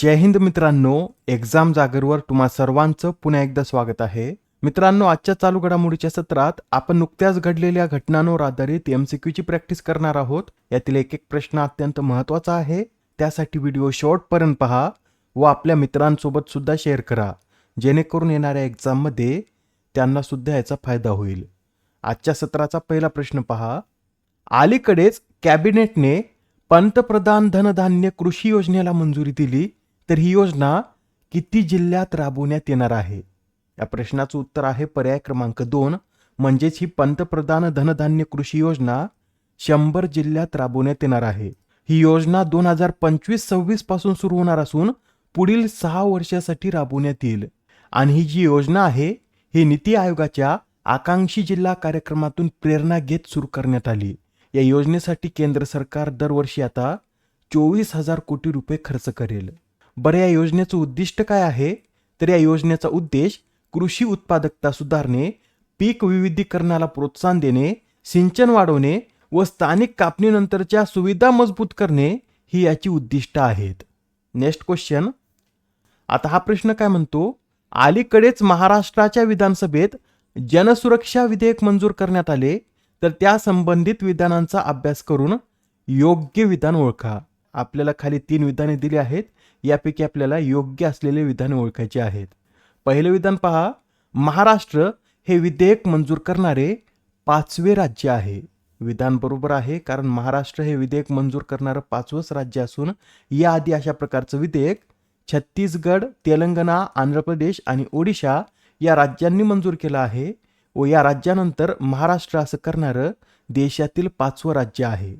जय हिंद मित्रांनो एक्झाम जागरवर तुम्हा सर्वांचं पुन्हा एकदा स्वागत आहे. मित्रांनो आजच्या चालू घडामोडीच्या सत्रात आपण नुकत्याच घडलेल्या घटनांवर आधारित एम सी क्यूची प्रॅक्टिस करणार आहोत. यातील एक एक प्रश्न अत्यंत महत्त्वाचा आहे. त्यासाठी व्हिडिओ शेवटपर्यंत पहा व आपल्या मित्रांसोबत सुद्धा शेअर करा. जेणेकरून येणाऱ्या एक्झाममध्ये त्यांना सुद्धा याचा फायदा होईल. आजच्या सत्राचा पहिला प्रश्न पहा. अलीकडेच कॅबिनेटने पंतप्रधान धनधान्य कृषी योजनेला मंजुरी दिली. तर ही योजना किती जिल्ह्यात राबवण्यात येणार आहे? या प्रश्नाचं उत्तर आहे पर्याय क्रमांक दोन म्हणजेच ही पंतप्रधान धनधान्य कृषी योजना शंभर जिल्ह्यात राबवण्यात येणार आहे. ही योजना दोन हजार पंचवीस सव्वीसपासून सुरू होणार असून पुढील सहा वर्षासाठी राबवण्यात येईल. आणि ही जी योजना आहे ही नीती आयोगाच्या आकांक्षी जिल्हा कार्यक्रमातून प्रेरणा घेत सुरू करण्यात आली. या योजनेसाठी केंद्र सरकार दरवर्षी आता चोवीस हजार कोटी रुपये खर्च करेल. बरं या योजनेचं उद्दिष्ट काय आहे? तर या योजनेचा उद्देश कृषी उत्पादकता सुधारणे पीक विविधीकरणाला प्रोत्साहन देणे सिंचन वाढवणे व स्थानिक कापणीनंतरच्या सुविधा मजबूत करणे ही याची उद्दिष्ट आहेत. नेक्स्ट क्वेश्चन आता हा प्रश्न काय म्हणतो? अलीकडेच महाराष्ट्राच्या विधानसभेत जनसुरक्षा विधेयक मंजूर करण्यात आले तर त्या संबंधित विधानांचा अभ्यास करून योग्य विधान ओळखा. आपल्याला खाली तीन विधाने दिली आहेत. यापैकी आपल्याला योग्य असलेले विधान ओळखायचे आहेत. पहिलं विधान पहा महाराष्ट्र हे विधेयक मंजूर करणारे पाचवे राज्य आहे. विधान बरोबर आहे कारण महाराष्ट्र हे विधेयक मंजूर करणारं पाचवंच राज्य असून याआधी अशा प्रकारचं विधेयक छत्तीसगड तेलंगणा आंध्र प्रदेश आणि ओडिशा या राज्यांनी मंजूर केलं आहे व या राज्यानंतर महाराष्ट्र असं करणारं देशातील पाचवं राज्य आहे.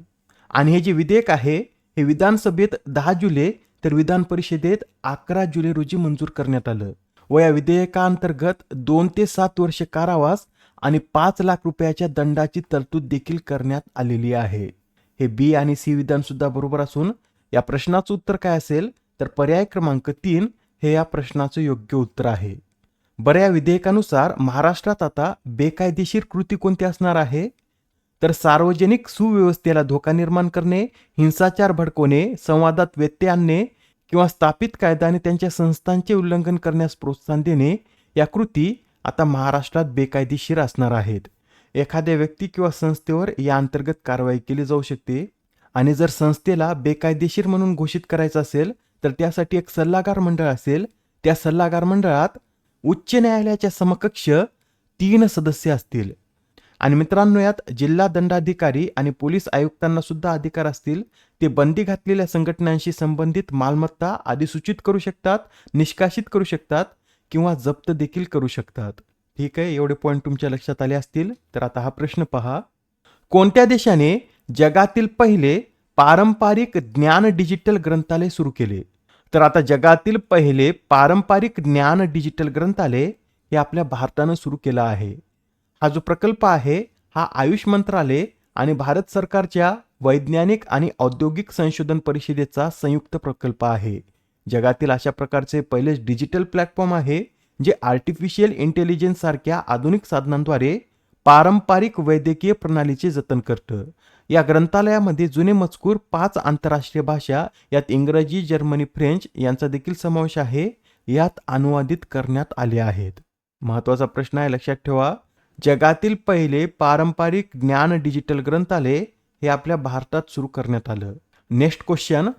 आणि हे जे विधेयक आहे हे विधानसभेत दहा जुलै तर विधान परिषदेत अकरा जुलै रोजी मंजूर करण्यात आलं. व या विधेयकाअंतर्गत दोन ते सात वर्षे कारावास आणि पाच लाख रुपयाच्या दंडाची तरतूद देखील करण्यात आलेली आहे. हे बी आणि सी विधान सुद्धा बरोबर असून या प्रश्नाचं उत्तर काय असेल? तर पर्याय क्रमांक तीन हे या प्रश्नाचं योग्य उत्तर आहे. बऱ्या विधेयकानुसार महाराष्ट्रात आता बेकायदेशीर कृती कोणती असणार आहे? तर सार्वजनिक सुव्यवस्थेला धोका निर्माण करणे हिंसाचार भडकवणे संवादात व्यत्यय आणणे किंवा स्थापित कायदा आणि त्यांच्या संस्थांचे उल्लंघन करण्यास प्रोत्साहन देणे या कृती आता महाराष्ट्रात बेकायदेशीर असणार आहेत. एखाद्या व्यक्ती किंवा संस्थेवर या अंतर्गत कारवाई केली जाऊ शकते आणि जर संस्थेला बेकायदेशीर म्हणून घोषित करायचं असेल तर त्यासाठी एक सल्लागार मंडळ असेल. त्या सल्लागार मंडळात उच्च न्यायालयाच्या समकक्ष तीन सदस्य असतील. आणि मित्रांनो यात जिल्हा दंडाधिकारी आणि पोलीस आयुक्तांना सुद्धा अधिकार असतील. ते बंदी घातलेल्या संघटनांशी संबंधित मालमत्ता अधिसूचित करू शकतात निष्कासित करू शकतात किंवा जप्त देखील करू शकतात. ठीक आहे एवढे पॉईंट तुमच्या लक्षात आले असतील तर आता हा प्रश्न पहा. कोणत्या देशाने जगातील पहिले पारंपरिक ज्ञान डिजिटल ग्रंथालय सुरू केले? तर आता जगातील पहिले पारंपरिक ज्ञान डिजिटल ग्रंथालय हे आपल्या भारतानं सुरू केलं आहे. हा जो प्रकल्प आहे हा आयुष मंत्रालय आणि भारत सरकारच्या वैज्ञानिक आणि औद्योगिक संशोधन परिषदेचा संयुक्त प्रकल्प आहे. जगातील अशा प्रकारचे पहिलेच डिजिटल प्लॅटफॉर्म आहे जे आर्टिफिशियल इंटेलिजन्स सारख्या आधुनिक साधनांद्वारे पारंपरिक वैद्यकीय प्रणालीचे जतन करतं. या ग्रंथालयामध्ये जुने मजकूर पाच आंतरराष्ट्रीय भाषा यात इंग्रजी जर्मनी फ्रेंच यांचा देखील समावेश आहे यात अनुवादित करण्यात आले आहेत. महत्त्वाचा प्रश्न आहे लक्षात ठेवा जगातील पहिले पारंपरिक ज्ञान डिजिटल ग्रंथालय हे आपल्या भारतात सुरू करण्यात आलं. नेक्स्ट क्वेश्चन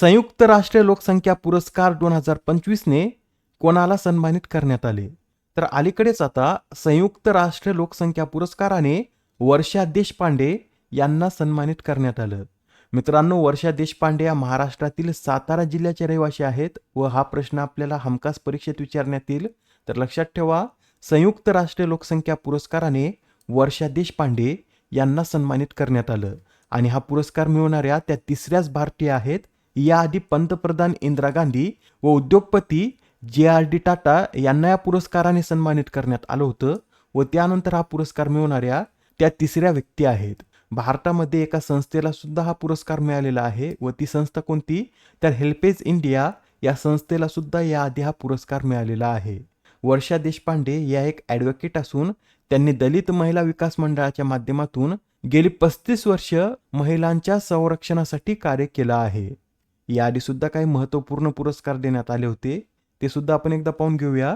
संयुक्त राष्ट्र लोकसंख्या पुरस्कार दोन हजार पंचवीसने कोणाला सन्मानित करण्यात आले? तर अलीकडेच आता संयुक्त राष्ट्र लोकसंख्या पुरस्काराने वर्षा देशपांडे यांना सन्मानित करण्यात आलं. मित्रांनो वर्षा देशपांडे या महाराष्ट्रातील सातारा जिल्ह्याचे रहिवासी आहेत व हा प्रश्न आपल्याला हमखास परीक्षेत विचारण्यात येईल. तर लक्षात ठेवा संयुक्त राष्ट्र लोकसंख्या पुरस्काराने वर्षा देशपांडे यांना सन्मानित करण्यात आलं. आणि हा पुरस्कार मिळवणाऱ्या त्या तिसऱ्याच भारतीय आहेत याआधी पंतप्रधान इंदिरा गांधी व उद्योगपती जे आर डी टाटा यांना या पुरस्काराने सन्मानित करण्यात आलं होतं व त्यानंतर हा पुरस्कार मिळवणाऱ्या त्या तिसऱ्या व्यक्ती आहेत. भारतामध्ये एका संस्थेला सुद्धा हा पुरस्कार मिळालेला आहे व ती संस्था कोणती? तर हेल्पेज इंडिया या संस्थेला सुद्धा याआधी हा पुरस्कार मिळालेला आहे. वर्षा देशपांडे या एक ॲडव्होकेट असून त्यांनी दलित महिला विकास मंडळाच्या माध्यमातून गेली पस्तीस वर्ष महिलांच्या संरक्षणासाठी कार्य केलं आहे. याआधी सुद्धा काही महत्त्वपूर्ण पुरस्कार देण्यात आले होते. ते सुद्धा आपण एकदा पाहून घेऊया.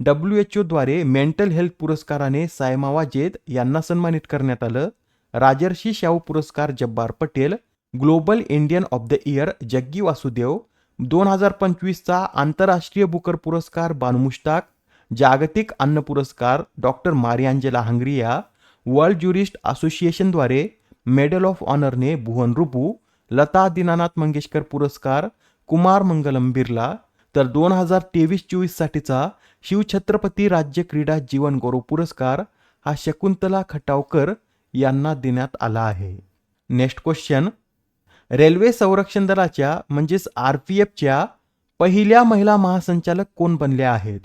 डब्ल्यू एच ओद्वारे मेंटल हेल्थ पुरस्काराने सायमा वाजेद यांना सन्मानित करण्यात आलं. राजर्षी शाहू पुरस्कार Jabbar Patel global Indian of the year Jaggi Vasudev दोन हजार पंचवीसचा आंतरराष्ट्रीय बुकर पुरस्कार बानू मुश्ताक जागतिक अन्न पुरस्कार doctor Mariangela Hungria world jurist असोसिएशनद्वारे medal of ऑनरने भुवन रुपू लता दीनानाथ मंगेशकर पुरस्कार कुमार मंगलम बिर्ला तर दोन हजार तेवीस चोवीससाठीचा शिवछत्रपती राज्य क्रीडा जीवन गौरव पुरस्कार हा शकुंतला खटावकर यांना देण्यात आला आहे. नेक्स्ट क्वेश्चन रेल्वे संरक्षण दलाच्या म्हणजेच आर पी एफच्या पहिल्या महिला महासंचालक कोण बनल्या आहेत?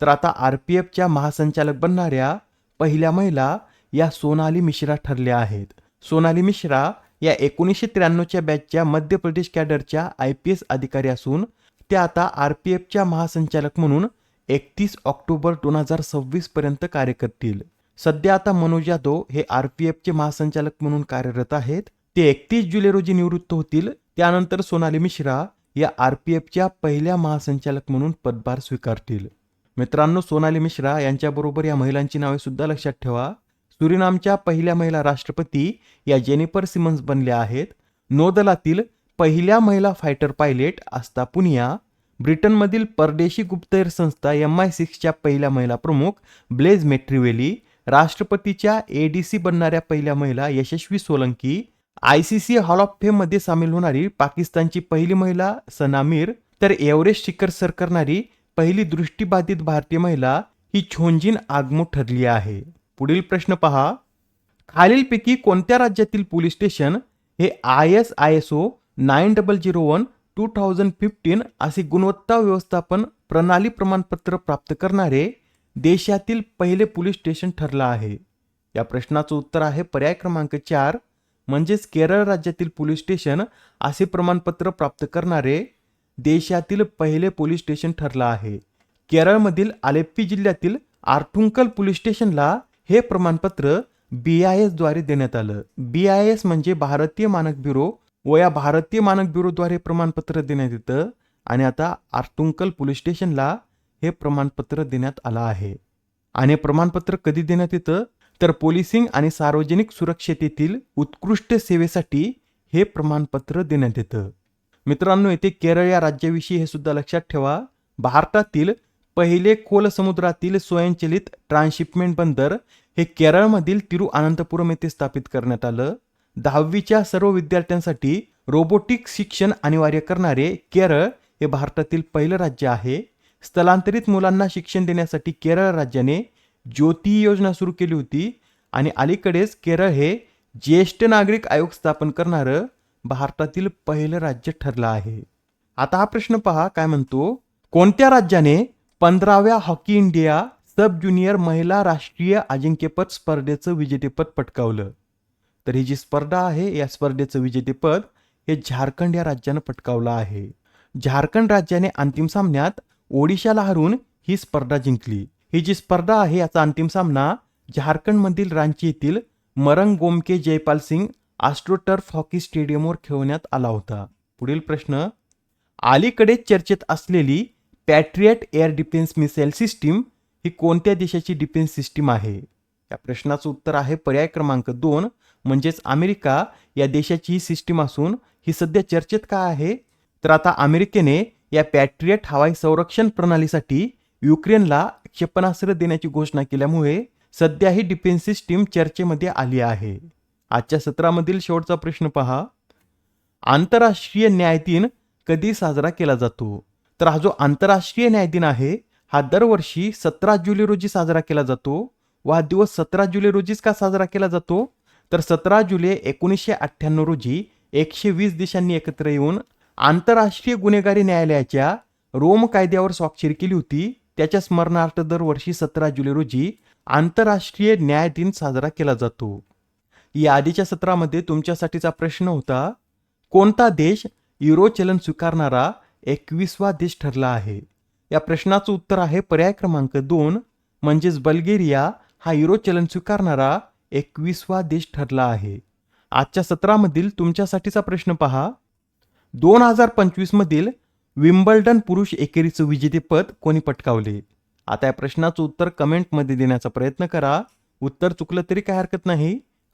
तर आता आर पी एफच्या महासंचालक बनणाऱ्या पहिल्या महिला या सोनाली मिश्रा ठरल्या आहेत. सोनाली मिश्रा या एकोणीसशे त्र्याण्णवच्या बॅचच्या मध्य प्रदेश कॅडरच्या आय पी एस अधिकारी असून त्या आता आर पी एफच्या महासंचालक म्हणून एकतीस ऑक्टोबर दोन हजार सव्वीस पर्यंत कार्य करतील. सध्या आता मनोज यादव हे आर पी एफचे महासंचालक म्हणून कार्यरत आहेत. ते एकतीस जुलै रोजी निवृत्त होतील. त्यानंतर सोनाली मिश्रा या आर पी एफच्या पहिल्या महासंचालक म्हणून पदभार स्वीकारतील. मित्रांनो सोनाली मिश्रा यांच्याबरोबर या महिलांची नावे सुद्धा लक्षात ठेवा. सुरिनामच्या पहिल्या महिला राष्ट्रपती या जेनिफर सिमन्स बनल्या आहेत. नौदलातील पहिल्या महिला फायटर पायलट आस्था पुनिया ब्रिटनमधील परदेशी गुप्तहेर संस्था एम आय सिक्सच्या पहिल्या महिला प्रमुख ब्लेज मेट्रिवेली राष्ट्रपतीच्या एडीसी बनणाऱ्या पहिल्या महिला Yashasvi Solanki I C C hall of फेममध्ये सामील होणारी पाकिस्तानची पहिली महिला सना मीर तर एव्हरेस्ट शिखर सर करणारी पहिली दृष्टीबाधित भारतीय महिला ही छोंजिन आगमो ठरली आहे. पुढील प्रश्न पहा. खालीलपैकी कोणत्या राज्यातील पोलीस स्टेशन हे I S I S O nine double zero one two thousand fifteen असे गुणवत्ता व्यवस्थापन प्रणाली प्रमाणपत्र प्राप्त करणारे देशातील पहिले पोलीस स्टेशन ठरलं आहे. या प्रश्नाचं उत्तर आहे पर्याय क्रमांक चार म्हणजेच केरळ राज्यातील पोलीस स्टेशन असे प्रमाणपत्र प्राप्त करणारे देशातील पहिले पोलीस स्टेशन ठरलं आहे. केरळमधील आलेप्पी जिल्ह्यातील आर्टुंकल पोलीस स्टेशनला हे प्रमाणपत्र बी आय एसद्वारे देण्यात आलं. बी आय एस म्हणजे भारतीय मानक ब्युरो व या भारतीय मानक ब्युरोद्वारे प्रमाणपत्र देण्यात येतं आणि आता आर्टुंकल पोलीस स्टेशनला हे प्रमाणपत्र देण्यात आलं आहे. आणि प्रमाणपत्र कधी देण्यात येतं? तर पोलिसिंग आणि सार्वजनिक सुरक्षेतील उत्कृष्ट सेवेसाठी हे प्रमाणपत्र देण्यात येतं. मित्रांनो येथे केरळ या राज्याविषयी हे सुद्धा लक्षात ठेवा. भारतातील पहिले खोल समुद्रातील स्वयंचलित ट्रान्सशिपमेंट बंदर हे केरळमधील तिरुअनंतपुरम येथे स्थापित करण्यात आलं. दहावीच्या सर्व विद्यार्थ्यांसाठी रोबोटिक शिक्षण अनिवार्य करणारे केरळ हे भारतातील पहिलं राज्य आहे. स्थलांतरित मुलांना शिक्षण देण्यासाठी केरळ राज्याने ज्योती योजना सुरू केली होती आणि अलीकडेच केरळ हे ज्येष्ठ नागरिक आयोग स्थापन करणारं भारतातील पहिलं राज्य ठरलं आहे. आता हा प्रश्न पहा काय म्हणतो? कोणत्या राज्याने पंधराव्या हॉकी इंडिया सब ज्युनियर महिला राष्ट्रीय अजिंक्यपद स्पर्धेचं विजेतेपद पटकावलं? तर ही जी स्पर्धा आहे या स्पर्धेचं विजेतेपद हे झारखंड या राज्यानं पटकावलं आहे. झारखंड राज्याने अंतिम सामन्यात ओडिशाला हरून ही स्पर्धा जिंकली. ही जी स्पर्धा आहे याचा अंतिम सामना झारखंडमधील रांची येथील मरंग गोमके जयपाल सिंग आस्ट्रोटर्फ हॉकी स्टेडियमवर खेळवण्यात आला होता. पुढील प्रश्न अलीकडे चर्चेत असलेली patriot air defence missile system ही कोणत्या देशाची डिफेन्स सिस्टीम आहे? या प्रश्नाचं उत्तर आहे पर्याय क्रमांक दोन म्हणजेच अमेरिका या देशाची ही सिस्टीम असून ही सध्या चर्चेत काय आहे? तर आता अमेरिकेने या पॅट्रियट हवाई संरक्षण प्रणालीसाठी युक्रेनला क्षेपणास्त्र देण्याची घोषणा केल्यामुळे सध्या ही डिफेन्स सिस्टीम चर्चेमध्ये आली आहे. आजच्या सत्रामधील शेवटचा प्रश्न पहा. आंतरराष्ट्रीय न्याय दिन कधी साजरा केला जातो? तर हा जो आंतरराष्ट्रीय न्याय दिन आहे हा दरवर्षी सतरा जुलै रोजी साजरा केला जातो व हा दिवस सतरा जुलै रोजीच का साजरा केला जातो? तर सतरा जुलै एकोणीसशे अठ्ठ्याण्णव रोजी एकशे वीस देशांनी एकत्र येऊन आंतरराष्ट्रीय गुन्हेगारी न्यायालयाच्या रोम कायद्यावर स्वाक्षरी केली होती. त्याच्या स्मरणार्थ दरवर्षी सतरा जुलै रोजी आंतरराष्ट्रीय न्याय दिन साजरा केला जातो. या आधीच्या सत्रामध्ये तुमच्यासाठीचा प्रश्न होता कोणता देश युरो चलन स्वीकारणारा एकवीसवा देश ठरला आहे? या प्रश्नाचं उत्तर आहे पर्याय क्रमांक दोन म्हणजेच बल्गेरिया हा युरो चलन स्वीकारणारा एकवीसवा देश ठरला आहे. आजच्या सत्रामधील तुमच्यासाठीचा प्रश्न पहा. दोन हजार पंचवीस मधील विम्बल्डन पुरुष एकेरीचं विजेतेपद कोणी पटकावले? आता या प्रश्नाचं उत्तर कमेंटमध्ये देण्याचा प्रयत्न करा. उत्तर चुकलं तरी काय हरकत नाही.